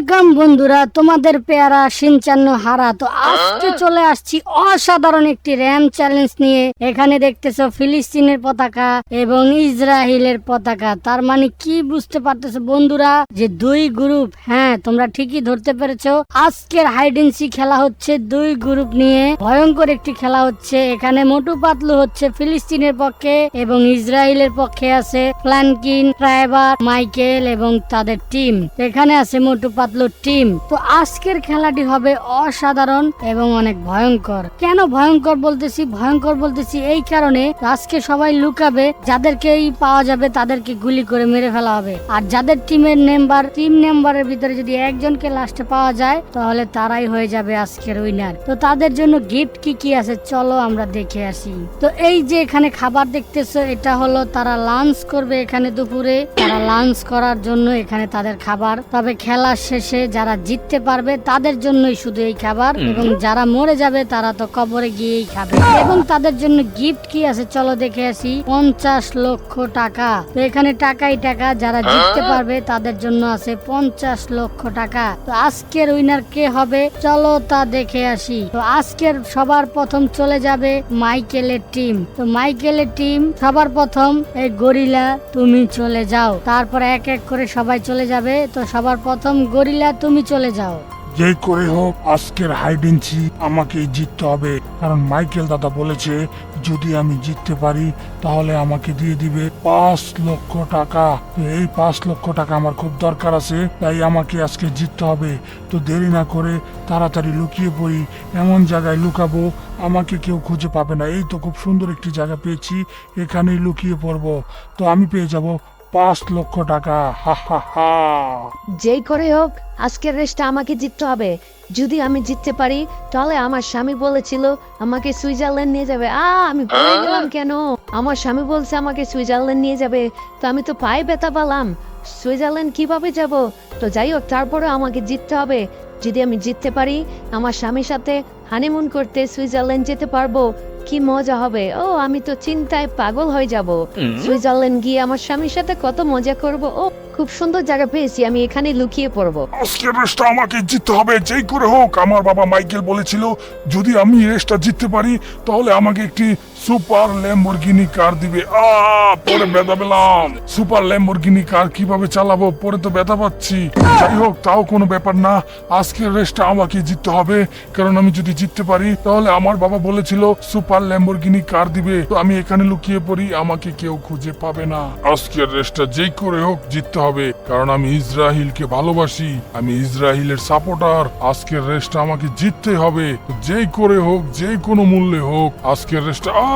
Welcome বন্ধুরা তোমাদের পেয়ারা সিনচান্ন হারা। তো আজকে চলে আসছি অসাধারণ একটি র্যাম চ্যালেঞ্জ নিয়ে। এখানে দেখতেছো ফিলিস্তিনের পতাকা এবং ইসরায়েলের পতাকা। তার মানে কি বুঝতে পারতেছো বন্ধুরা যে দুই গ্রুপ হ্যাঁ? তোমরা ঠিকই ধরতে পেরেছ। আজকের হাইডেন্সি খেলা হচ্ছে দুই গ্রুপ নিয়ে। ভয়ঙ্কর একটি খেলা হচ্ছে। এখানে মোটু পাতলু হচ্ছে ফিলিস্তিনের পক্ষে এবং ইসরায়েলের পক্ষে আছে ফ্ল্যানকিন, ট্রাইবার, মাইকেল এবং তাদের টিম এখানে আছে মোটু পাতলু টিম তো আজকের খেলাটি হবে অসাধারণ এবং অনেক ভয়ঙ্কর। কেন ভয়ঙ্কর বলতেছি? ভয়ঙ্কর বলতেছি এই কারণে আজকে সবাই লুকাবে। যাদেরকেই পাওয়া যাবে তাদেরকে গুলি করে মেরে ফেলা হবে। আর যাদের টিমের মেম্বার টিম মেম্বারের ভিতরে যদি একজনকে লাস্টে পাওয়া যায় তাহলে তারাই হয়ে যাবে আজকের উইনার তো তাদের জন্য গিফট কি কি আছে চলো আমরা দেখে আসি। তো এই যে এখানে খাবার দেখতেছো এটা হলো তারা লাঞ্চ করবে এখানে দুপুরে। তারা লাঞ্চ করার জন্য এখানে তাদের খাবার। তবে খেলার শেষে যারা জিততে পারবে তাদের জন্যই শুধু এই খাবার। এবং যারা মরে যাবে তারা তো কবরে গিয়েই খাবে। এবং তাদের জন্য গিফট কি আছে চলো দেখে আসি। পঞ্চাশ লক্ষ টাকা। তো এখানে টাকাই টাকা যারা জিততে পারবে তাদের জন্য আছে পঞ্চাশ লক্ষ টাকা। তো আজকের উইনার কে হবে? চলো তা দেখে আসি। তো আজকের সবার প্রথম চলে যাবে মাইকেলের টিম তো মাইকেলের টিম সবার প্রথম, এই গরিলা, তুমি চলে যাও। তারপর এক এক করে সবাই চলে যাবে। তো সবার প্রথম, গরিলা, তুমি চলে যাও। যেই করে হোক, আজকের হাইডেন্সি আমাকেই জিততে হবে। কারণ মাইকেল দাদা বলেছে, যদি আমি জিততে পারি, তাহলে আমাকে দিয়ে দিবে পাঁচ লক্ষ টাকা। এই পাঁচ লক্ষ টাকা আমার খুব দরকার আছে, তাই আমাকে আজকে জিততে হবে। তো দেরি না করে তাড়াতাড়ি লুকিয়ে পড়ি। এমন জায়গায় লুকাবো, আমাকে কেউ খুঁজে পাবে না। এই তো খুব সুন্দর একটি জায়গা পেয়েছি, এখানেই লুকিয়ে পড়ব। তো আমি পেয়ে যাব পাঁচ লক্ষ টাকা হা হা হা। যেই করে হোক আজকের রেসটা আমাকে জিততে হবে। যদি আমি জিততে পারি তাহলে আমার স্বামী বলেছিল আমাকে সুইজারল্যান্ড নিয়ে যাবে। আ আমি ভুলে গেলাম কেন? আমার স্বামী বলছে আমাকে সুইজারল্যান্ড নিয়ে যাবে। তো আমি তো পায়ে ব্যথা পেলাম। সুইজারল্যান্ড কীভাবে যাব? তো যাই হোক তারপরে আমাকে জিততে হবে। যদি আমি জিততে পারি আমার স্বামীর সাথে হানিমুন করতে সুইজারল্যান্ড যেতে পারব। কি মজা হবে? ও আমি তো চিন্তায় পাগল হয়ে যাব। সুইজারল্যান্ড গিয়ে আমার স্বামীর সাথে কত মজা করব? ও খুব সুন্দর জায়গা পেয়েছি আমি এখানে লুকিয়ে পড়ব। আজকের রেসটা আমাকে জিততে হবে যেই করে হোক। আমার বাবা মাইকেল বলেছিল যদি আমি রেসটা জিততে পারি তাহলে আমাকে একটি সুপার ল্যাম্বরগিনি কার দিবে? আ, পরে ব্যথা পেলাম। সুপার ল্যাম্বরগিনি কার কীভাবে চালাবো? পরে তো ব্যথা পাচ্ছি। যাই হোক, তাও কোনো ব্যাপার না। আজকের রেসটা আমাকে জিততে হবে। কারণ আমি যদি জিততে পারি, তাহলে আমার বাবা বলেছিল, সুপার ল্যাম্বরগিনি কার দিবে? তো আমি এখানে লুকিয়ে পড়ি, আমাকে কেউ খুঁজে পাবে না। আজকের রেসটা যেই করে হোক জিততে হবে। কারণ আমি ইসরাহিলকে ভালোবাসি। আমি ইসরাহিলের সাপোর্টার। আজকের রেসটা আমাকে জিততে হবে। যেই করে হোক যে কোনো মূল্যে হোক, আজকের রেসটা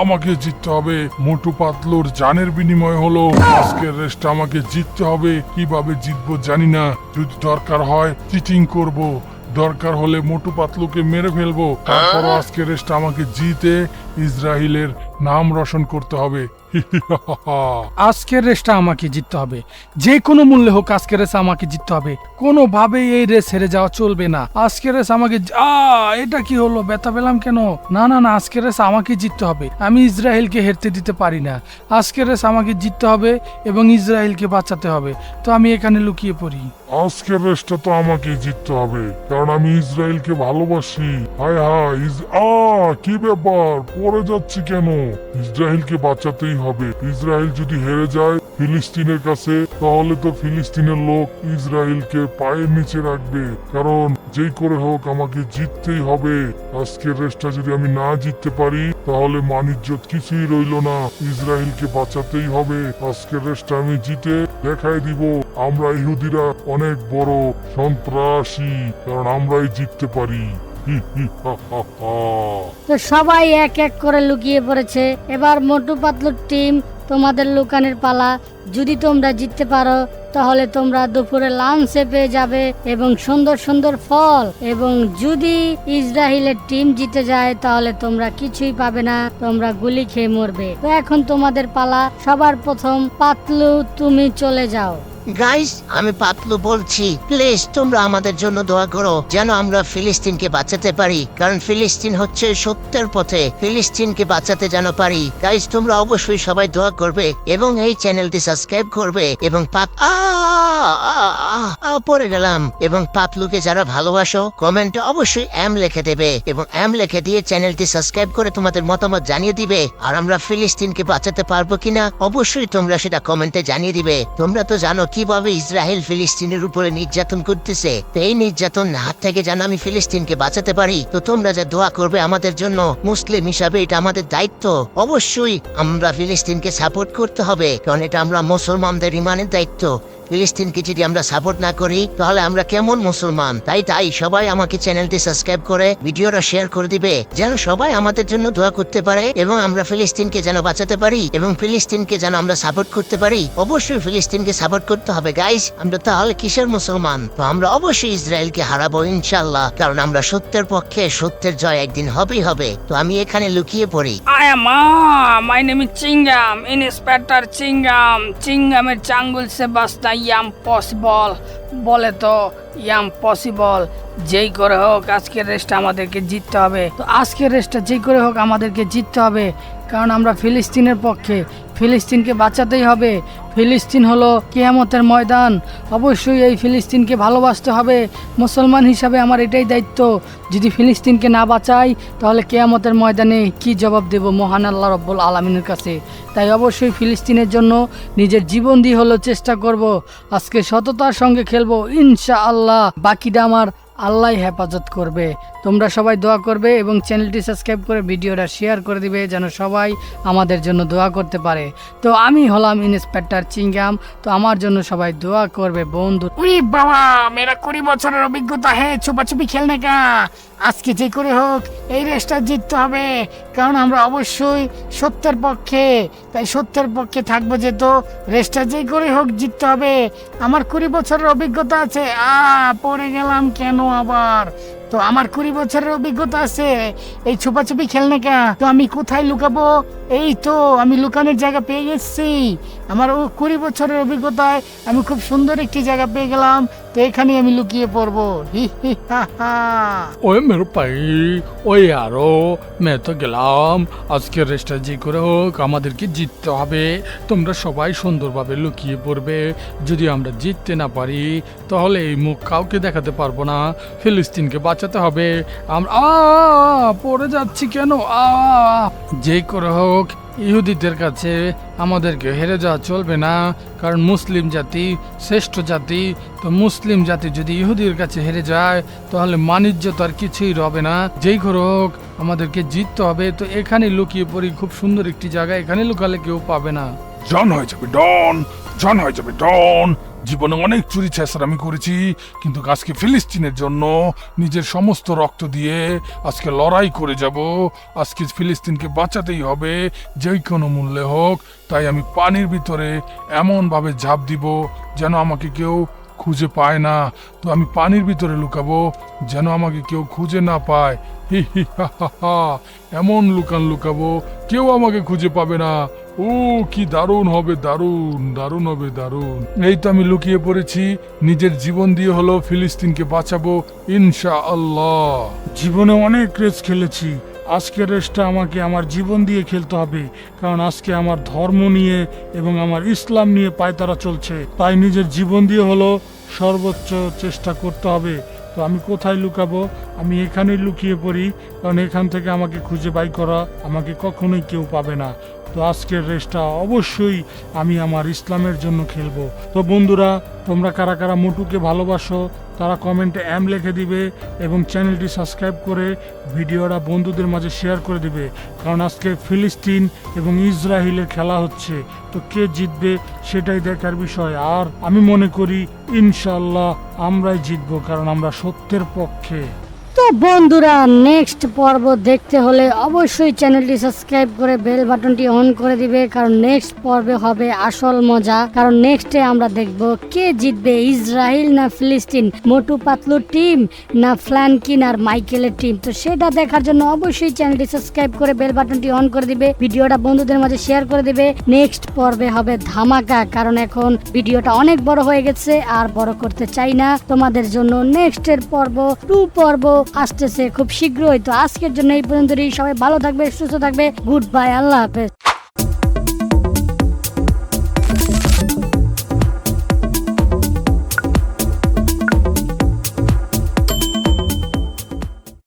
আমাকে জিততে হবে। মোটু পাতলুর জানের বিনিময় হলো। আজকের রেসটা আমাকে জিততে হবে। কীভাবে জিতবো জানি না। যদি দরকার হয় চিটিং করব। দরকার হলে মোটু পাতলুকে মেরে ফেলব। তারপর আজকের রেসটা আমাকে জিতে ইসরাহিলের নাম রোশন করতে হবে। আজকের রেসটা আমাকে জিততে হবে। যে কোনো মূল্যে হোক আজকের রেস আমাকে জিততে হবে। কোনোভাবেই এই রেস হেরে যাওয়া চলবে না। আজকের রেস আমাকে আ, এটা কি হলো? ব্যথা পেলাম কেন? না না না, আজকের রেস আমাকে জিততে হবে। আমি ইসরায়েলকে হেরতে দিতে পারি না। আজকের রেস আমাকে জিততে হবে এবং ইসরায়েলকে বাঁচাতে হবে। তো আমি এখানে লুকিয়ে পড়ি। আজকের রেসটা তো আমাকে জিততে হবে, কারণ আমি ইসরায়েলকে ভালোবাসি। হায় হায় আ, কি ব্যাপার? পড়ে যাচ্ছি কেন? ইসরায়েলকে বাঁচাতেই হবে। ইসরায়েল যদি হেরে যায় ফিলিস্তিনের কাছে, তাহলে তো ফিলিস্তিনের লোক ইসরায়েলকে পায়ের নিচে রাখবে। কারণ যেই করে হোক আমাকে জিততেই হবে। আজকের রেসটা যদি আমি না জিততে পারি, তাহলে মানিজ্যত কিছুই রইল না। ইসরায়েলকে বাঁচাতেই হবে। আজকের রেসটা আমি জিতে দেখাই দিব। আমরা ইহুদিরা অনেক বড় সন্ত্রাসী, কারণ আমরাই জিততে পারি। তো সবাই এক এক করে লুকিয়ে পড়েছে। এবার মোটু পাতলুর টিম তোমাদের লুকানের পালা। যদি তোমরা জিততে পারো, তাহলে তোমরা দুপুরে লাঞ্চে পেয়ে যাবে এবং সুন্দর সুন্দর ফল। এবং যদি ইসরায়েলের টিম জিতে যায়, তাহলে তোমরা কিছুই পাবে না। তোমরা গুলি খেয়ে মরবে। তো এখন তোমাদের পালা। সবার প্রথম পাতলু, তুমি চলে যাও। গাইস আমি পাতলু বলছি প্লিজ তোমরা আমাদের জন্য দোয়া করো, যেন আমরা ফিলিস্তিনকে বাঁচাতে পারি, কারণ ফিলিস্তিন হচ্ছে সত্যের পথে, ফিলিস্তিনকে বাঁচাতে যেন পারি। গাইস তোমরা অবশ্যই সবাই দোয়া করবে, এবং এই চ্যানেলটি সাবস্ক্রাইব করবে, এবং পাত পড়ে গেলাম। এবং পাতলুকে যারা ভালোবাসো কমেন্টে অবশ্যই এম লিখে দেবে, এবং এম লিখে দিয়ে চ্যানেলটি সাবস্ক্রাইব করে তোমাদের মতামত জানিয়ে দিবে, আর আমরা ফিলিস্তিনকে বাঁচাতে পারব কিনা, অবশ্যই তোমরা সেটা কমেন্টে জানিয়ে দিবে। তোমরা তো জানো কীভাবে ইসরায়েল ফিলিস্তিনের উপরে নির্যাতন করতেছে? এই নির্যাতন হাত থেকে যেন আমি ফিলিস্তিনকে বাঁচাতে পারি, তো তোমরা যা দোয়া করবে আমাদের জন্য মুসলিম হিসাবে এটা আমাদের দায়িত্ব। অবশ্যই আমরা ফিলিস্তিনকে সাপোর্ট করতে হবে, কারণ এটা আমরা মুসলমানদের ইমানের দায়িত্ব। ফিলিস্তিনকে যদি আমরা সাপোর্ট না করি, তাহলে আমরা কেমন মুসলমান? তাই তাই সবাই আমাকে চ্যানেলটি সাবস্ক্রাইব করে, ভিডিওটা শেয়ার করে দিবে, যেন সবাই আমাদের জন্য দোয়া করতে পারে এবং আমরা ফিলিস্তিনকে যেন বাঁচাতে পারি এবং ফিলিস্তিনকে যেন আমরা সাপোর্ট করতে পারি। অবশ্যই ফিলিস্তিনকে সাপোর্ট করতে হবে গাইস আমরা তাহলে কিসের মুসলমান? তো আমরা অবশ্যই ইসরায়েলকে হারাবো ইনশাল্লাহ কারণ আমরা সত্যের পক্ষে সত্যের জয় একদিন হবেই হবে। তো আমি এখানে লুকিয়ে পড়ি। Am ah, my name is Chingam, Inspector Chingam. চিংগামের চাঙ্গুল সে বাস্তা ইয়াম পসিবল বলে তো ইয়াম পসিবল যেই করে হোক আজকের রেসটা আমাদেরকে জিততে হবে। তো আজকের রেসটা যেই করে হোক আমাদেরকে জিততে হবে কারণ আমরা ফিলিস্তিনের পক্ষে ফিলিস্তিনকে বাঁচাতেই হবে। ফিলিস্তিন হলো কেয়ামতের ময়দান। অবশ্যই এই ফিলিস্তিনকে ভালোবাসতে হবে। মুসলমান হিসাবে আমার এটাই দায়িত্ব। যদি ফিলিস্তিনকে না বাঁচাই, তাহলে কেয়ামতের ময়দানে কি জবাব দেব মহান আল্লাহ রব্বুল আলমিনের কাছে? তাই অবশ্যই ফিলিস্তিনের জন্য নিজের জীবন দিয়ে হলেও চেষ্টা করব। আজকে সততার সঙ্গে খেলব ইনশা আল্লাহ বাকিটা আমার আল্লাহ হেফাজত করবে। তোমরা সবাই দোয়া করবে এবং চ্যানেলটি সাবস্ক্রাইব করে ভিডিওটা শেয়ার করে দিবে যেন সবাই আমাদের জন্য দোয়া করতে পারে। তো আমি হলাম ইন্সপেক্টর চিংগাম। তো আমার জন্য সবাই দোয়া করবে, বন্ধু। উই বাবা, মেরা কুড়ি বছরের অভিজ্ঞতা হ্যাঁ ছুপাছুপি খেলনে কা আজকে যে করে হোক, এই রেসটা জিততে হবে। কারণ আমরা অবশ্যই সত্যের পক্ষে, তাই সত্যের পক্ষে থাকব যেহেতু রেসটা যে করে হোক জিততে হবে। আমার কুড়ি বছরের অভিজ্ঞতা আছে। আ, পড়ে গেলাম কেন? আবার। তো আমার কুড়ি বছরের অভিজ্ঞতা আছে, এই ছুপাছুপি খেলনে কা। তো আমি কোথায় লুকাবো? এই তো, আমি লুকানোর জায়গা পেয়ে গেছি। আমার ও কুড়ি বছরের অভিজ্ঞতায় আমি খুব সুন্দর একটি জায়গা পেয়ে গেলাম। তো এখানে আমি লুকিয়ে পড়ব। হি হি, হা হা। ওই মেরো পাই, ওই আরও, মে তো গেলাম। আজকের রেসটা যে করে হোক, আমাদেরকে জিততে হবে। তোমরা সবাই সুন্দরভাবে লুকিয়ে পড়বে। যদি আমরা জিততে না পারি, তাহলে এই মুখ কাউকে দেখাতে পারব না। ফিলিস্তিনকে বাঁচাতে হবে। আমরা আ, পড়ে যাচ্ছি কেন? আ, যে করে হোক ইহুদিদের কাছে আমাদেরকে হেরে যাওয়া চলবে না, কারণ মুসলিম জাতি শ্রেষ্ঠ জাতি। তো মুসলিম জাতি যদি ইহুদির কাছে হেরে যায়, তাহলে বাণিজ্য তো আর কিছুই রবে না। যেই করে হোক, আমাদেরকে জিততে হবে। তো এখানে লুকিয়ে পড়ি, খুব সুন্দর একটি জায়গা। এখানে লুকালে কেউ পাবে না। জন হয়ে যাবে, ডন! জন হয়ে যাবে, ডন! জীবনে অনেক চুরি ছেঁচড় আমি করেছি, কিন্তু আজকে ফিলিস্তিনের জন্য নিজের সমস্ত রক্ত দিয়ে আজকে লড়াই করে যাব। আজকে ফিলিস্তিনকে বাঁচাতেই হবে, যেই কোনো মূল্যে হোক। তাই আমি পানির ভিতরে এমনভাবে ঝাঁপ দিব যেন আমাকে কেউ খুঁজে পায় না। তো আমি পানির ভিতরে লুকাবো যেন আমাকে কেউ খুঁজে না পায়। হি, হা হা হা, এমন লুকান লুকাবো, কেউ আমাকে খুঁজে পাবে না। ও, কি দারুণ হবে, দারুণ দারুণ হবে, দারুণ। এই তো আমি লুকিয়ে পড়েছি, নিজের জীবন দিয়ে হলো ফিলিস্তিনকে বাঁচাবো ইনশা আল্লাহ জীবনে অনেক রেস খেলেছি, আজকের রেসটা আমাকে আমার জীবন দিয়ে খেলতে হবে, কারণ আজকে আমার ধর্ম নিয়ে এবং আমার ইসলাম নিয়ে পায়তারা চলছে। তাই নিজের জীবন দিয়ে হলো সর্বোচ্চ চেষ্টা করতে হবে। তো আমি কোথায় লুকাবো? আমি এখানেই লুকিয়ে পড়ি, কারণ এখান থেকে আমাকে খুঁজে বাই করা আমাকে কখনোই কেউ পাবে না। তো আজকের রেসটা অবশ্যই আমি আমার ইসলামের জন্য খেলব। তো বন্ধুরা, তোমরা কারা কারা মোটুকে ভালোবাসো, তারা কমেন্টে অ্যাম লিখে দিবে এবং চ্যানেলটি সাবস্ক্রাইব করে ভিডিওটা বন্ধুদের মাঝে শেয়ার করে দিবে। কারণ আজকে ফিলিস্তিন এবং ইসরায়েলের খেলা হচ্ছে, তো কে জিতবে সেটাই দেখার বিষয়। আর আমি মনে করি ইনশাল্লাহ আমরাই জিতবো, কারণ আমরা সত্যের পক্ষে। তো বন্ধুরা নেক্সট পর্ব দেখতে হলে অবশ্যই চ্যানেলটি সাবস্ক্রাইব করে বেল বাটনটি অন করে দিবে, কারণ নেক্সট পর্বে হবে আসল মজা। কারণ নেক্সটে আমরা দেখব কে জিতবে ইসরায়েল না ফিলিস্তিন? মোটু পাতলু টিম না ফ্ল্যানকিন আর মাইকেলের টিম তো সেটা দেখার জন্য অবশ্যই চ্যানেলটি সাবস্ক্রাইব করে বেল বাটনটি অন করে দিবে, ভিডিওটা বন্ধুদের মাঝে শেয়ার করে দিবে। নেক্সট পর্বে হবে ধামাকা, কারণ এখন ভিডিওটা অনেক বড় হয়ে গেছে, আর বড় করতে চাই না। তোমাদের জন্য নেক্সট এর পর্ব টু পর্ব আসতেছে খুব শীঘ্রই। তো আজকের জন্য এই পর্যন্ত সবাই ভালো থাকবে, সুস্থ থাকবে। গুড বাই আল্লাহ হাফেজ।